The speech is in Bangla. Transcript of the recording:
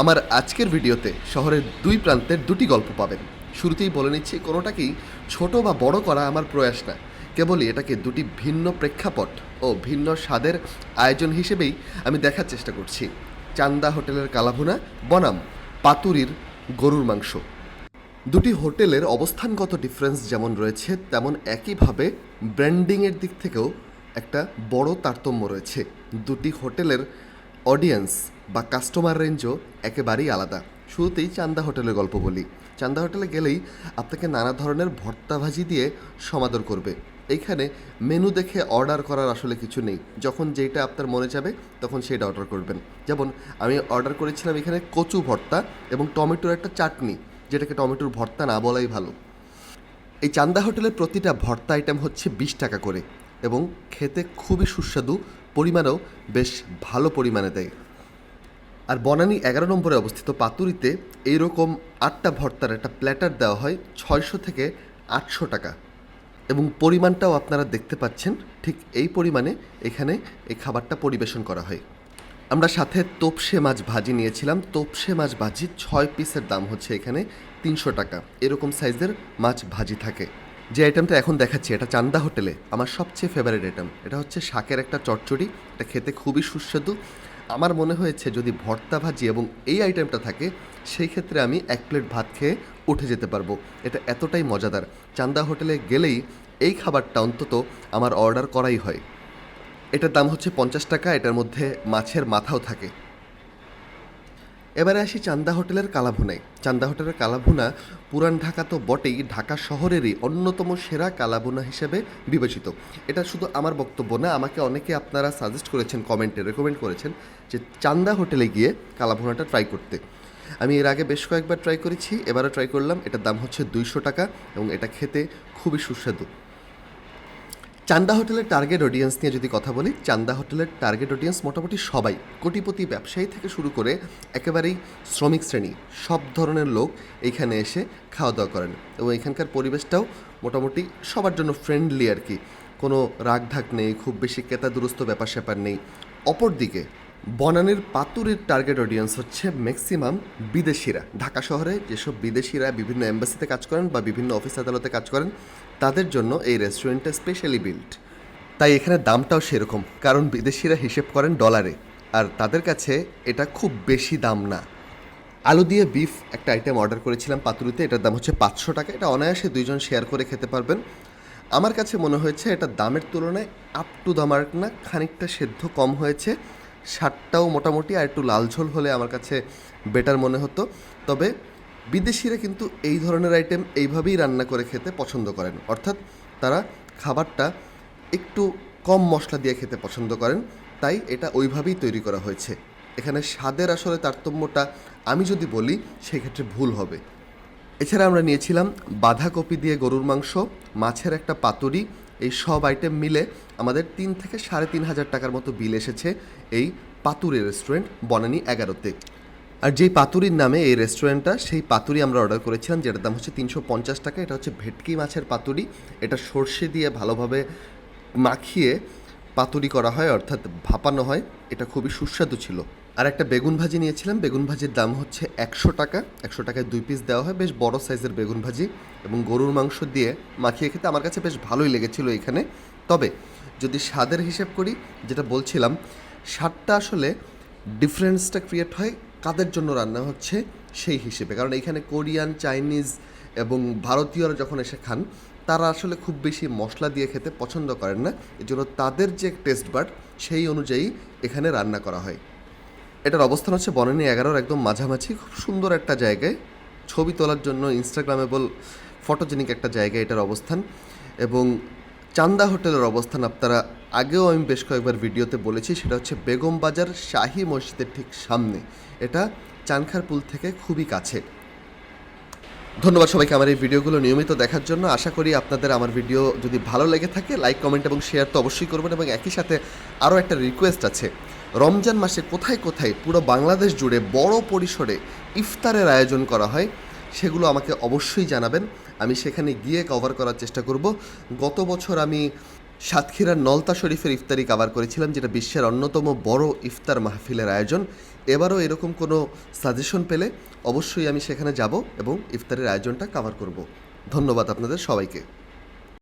আমার আজকের ভিডিওতে শহরের দুই প্রান্তের দুটি গল্প পাবেন। শুরুতেই বলে নিচ্ছি কোনোটাকেই ছোট বা বড় করা আমার প্রয়াস না। কেবলই এটাকে দুটি ভিন্ন প্রেক্ষাপট ও ভিন্ন স্বাদের আয়োজন হিসেবেই আমি দেখার চেষ্টা করছি। চান্দা হোটেলের কালাভুনা, বনাম, পাতুরির গরুর মাংস। দুটি হোটেলের অবস্থানগত ডিফারেন্স যেমন রয়েছে, তেমন একইভাবে ব্র্যান্ডিংয়ের দিক থেকেও একটা বড় তারতম্য রয়েছে। দুটি হোটেলের অডিয়েন্স বা কাস্টমার রেঞ্জও একেবারেই আলাদা। শুরুতেই চান্দা হোটেলের গল্প বলি। চান্দা হোটেলে গেলেই আপনাকে নানা ধরনের ভর্তা ভাজি দিয়ে সমাদর করবে। এইখানে মেনু দেখে অর্ডার করার আসলে কিছু নেই। যখন যেটা আপনার মনে যাবে, তখন সেটা অর্ডার করবেন। যেমন, আমি অর্ডার করেছিলাম এখানে কচু ভর্তা এবং টমেটোর একটা চাটনি, যেটাকে টমেটোর ভর্তা না বলাই ভালো। এই চান্দা হোটেলের প্রতিটা ভর্তা আইটেম হচ্ছে বিশ টাকা করে এবং খেতে খুবই সুস্বাদু পরিমাণেও বেশ ভালো পরিমাণে দেয়। আর বনানী এগারো নম্বরে অবস্থিত পাতুরিতে এইরকম আটটা ভর্তার একটা প্ল্যাটার দেওয়া হয় ছয়শো থেকে আটশো টাকা। এবং পরিমাণটাও আপনারা দেখতে পাচ্ছেন, ঠিক এই পরিমাণে এখানে এই খাবারটা পরিবেশন করা হয়। আমরা সাথে তোপসে মাছ ভাজি নিয়েছিলাম। তোপসে মাছ ভাজি ছয় পিসের দাম হচ্ছে এখানে তিনশো টাকা। এরকম সাইজের মাছ ভাজি থাকে। যে আইটেমটা এখন দেখাচ্ছি, এটা চান্দা হোটেলে আমার সবচেয়ে ফেভারিট আইটেম এটা হচ্ছে শাকের একটা চচ্চড়ি, এটা খেতে খুবই সুস্বাদু। আমার মনে হয়েছে যদি ভর্তা ভাজি এবং এই আইটেমটা থাকে, সেই ক্ষেত্রে আমি এক প্লেট ভাত খেয়ে উঠে যেতে পারব। এটা এতটাই মজাদার। চান্দা হোটেলে গেলেই এই খাবারটা অন্তত আমার অর্ডার করাই হয়। এটার দাম হচ্ছে পঞ্চাশ টাকা, এটার মধ্যে মাছের মাথাও থাকে। এবারে আসি চান্দা হোটেলের কালাভুনায়। চান্দা হোটেলের কালাভুনা পুরান ঢাকা তো বটেই, ঢাকা শহরেরই অন্যতম সেরা কালাভুনা হিসেবে বিবেচিত। এটা শুধু আমার বক্তব্য না, আমাকে অনেকে আপনারা সাজেস্ট করেছেন কমেন্টে রেকমেন্ড করেছেন যে চান্দা হোটেলে গিয়ে কালাভুনাটা ট্রাই করতে। আমি এর আগে বেশ কয়েকবার ট্রাই করেছি, এবারও ট্রাই করলাম, এটার দাম হচ্ছে দুইশো টাকা এবং এটা খেতে খুবই সুস্বাদু। চান্দা হোটেলের টার্গেট অডিয়েন্স নিয়ে যদি কথা বলি, চান্দা হোটেলের টার্গেট অডিয়েন্স মোটামুটি সবাই, কোটিপতি ব্যবসায়ী থেকে শুরু করে একেবারেই শ্রমিক শ্রেণি, সব ধরনের লোক এইখানে এসে খাওয়া দাওয়া করেন। এবং এখানকার পরিবেশটাও মোটামুটি সবার জন্য ফ্রেন্ডলি আর কি। কোনো রাগ ঢাক নেই, খুব বেশি কেতা দুরস্ত ব্যাপার স্যাপার নেই। অপরদিকে বনানীর পাতুরির টার্গেট অডিয়েন্স হচ্ছে ম্যাক্সিমাম বিদেশিরা। ঢাকা শহরে যেসব বিদেশিরা বিভিন্ন এম্বাসিতে কাজ করেন বা বিভিন্ন অফিস আদালতে কাজ করেন, তাদের জন্য এই রেস্টুরেন্টটা স্পেশালি বিল্ড তাই এখানে দামটাও সেরকম, কারণ বিদেশিরা হিসেব করেন ডলারে আর তাদের কাছে এটা খুব বেশি দাম না। আলু দিয়ে বিফ একটা আইটেম অর্ডার করেছিলাম পাতুরিতে, এটার দাম হচ্ছে পাঁচশো টাকা, এটা অনায়াসে দুইজন শেয়ার করে খেতে পারবেন। আমার কাছে মনে হয়েছে এটা দামের তুলনায় আপ টু দ্য মার্ক না, খানিকটা সেদ্ধ কম হয়েছে। স্বাদটাও মোটামুটি আর একটু লাল ঝোল হলে আমার কাছে বেটার মনে হতো। তবে বিদেশিরা কিন্তু এই ধরনের আইটেম এইভাবেই রান্না করে খেতে পছন্দ করেন। অর্থাৎ তারা খাবারটা একটু কম মশলা দিয়ে খেতে পছন্দ করেন, তাই এটা ওইভাবেই তৈরি করা হয়েছে। এখানে স্বাদের আসলে তারতম্যটা আমি যদি বলি, সেক্ষেত্রে ভুল হবে। এছাড়া আমরা নিয়েছিলাম বাঁধাকপি দিয়ে গরুর মাংস, মাছের একটা পাতুরি এই সব আইটেম মিলে আমাদের তিন থেকে সাড়ে তিন হাজার টাকার মতো বিল এসেছে এই পাতুরি রেস্টুরেন্ট বনানী এগারোতে। আর যেই পাতুরির নামে এই রেস্টুরেন্টটা সেই পাতুরি আমরা অর্ডার করেছিলাম, যেটার দাম হচ্ছে তিনশো পঞ্চাশ টাকা। এটা হচ্ছে ভেটকি মাছের পাতুরি। এটা সর্ষে দিয়ে ভালোভাবে মাখিয়ে পাতুরি করা হয়, অর্থাৎ ভাপানো হয়। এটা খুবই সুস্বাদু ছিল। আর একটা বেগুন ভাজি নিয়েছিলাম। বেগুন ভাজির দাম হচ্ছে একশো টাকা। একশো টাকায় দুই পিস দেওয়া হয়। বেশ বড় সাইজের বেগুন ভাজি এবং গরুর মাংস দিয়ে মাখিয়ে খেতে আমার কাছে বেশ ভালোই লেগেছিল এখানে। তবে যদি স্বাদের হিসেব করি, যেটা বলছিলাম, স্বাদটা আসলে ডিফারেন্সটা ক্রিয়েট হয় কাদের জন্য রান্না হচ্ছে সেই হিসেবে। কারণ এখানে কোরিয়ান, চাইনিজ এবং ভারতীয়রা যখন এসে খান, তারা আসলে খুব বেশি মশলা দিয়ে খেতে পছন্দ করেন না। এই জন্য তাদের যে টেস্ট বাড সেই অনুযায়ী এখানে রান্না করা হয়। এটার অবস্থান হচ্ছে বনানী এগারোর একদম মাঝামাঝি, খুব সুন্দর একটা জায়গায়। ছবি তোলার জন্য ইনস্টাগ্রামেবল ফটোজেনিক একটা জায়গায় এটার অবস্থান। এবং চান্দা হোটেলের অবস্থান আপনারা, আগেও আমি বেশ কয়েকবার ভিডিওতে বলেছি, সেটা হচ্ছে বেগম বাজার শাহী মসজিদের ঠিক সামনে। এটা চানখার পুল থেকে খুবই কাছে। ধন্যবাদ সবাইকে আমার এই ভিডিওগুলো নিয়মিত দেখার জন্য। আশা করি আপনাদের আমার ভিডিও যদি ভালো লেগে থাকে লাইক কমেন্ট এবং শেয়ার তো অবশ্যই করবেন এবং একই সাথে আরও একটা রিকোয়েস্ট আছে। রমজান মাসে কোথায় কোথায় পুরো বাংলাদেশ জুড়ে বড় পরিসরে ইফতারের আয়োজন করা হয়, সেগুলো আমাকে অবশ্যই জানাবেন। আমি সেখানে গিয়ে কভার করার চেষ্টা করব। গত বছর আমি সাতক্ষীরার নলতা শরীফের ইফতারি কভার করেছিলাম, যেটা বিশ্বের অন্যতম বড় ইফতার মাহফিলের আয়োজন। এবারও এরকম কোনো সাজেশন পেলে অবশ্যই আমি সেখানে যাব এবং ইফতারের আয়োজনটা কাভার করব। ধন্যবাদ আপনাদের সবাইকে।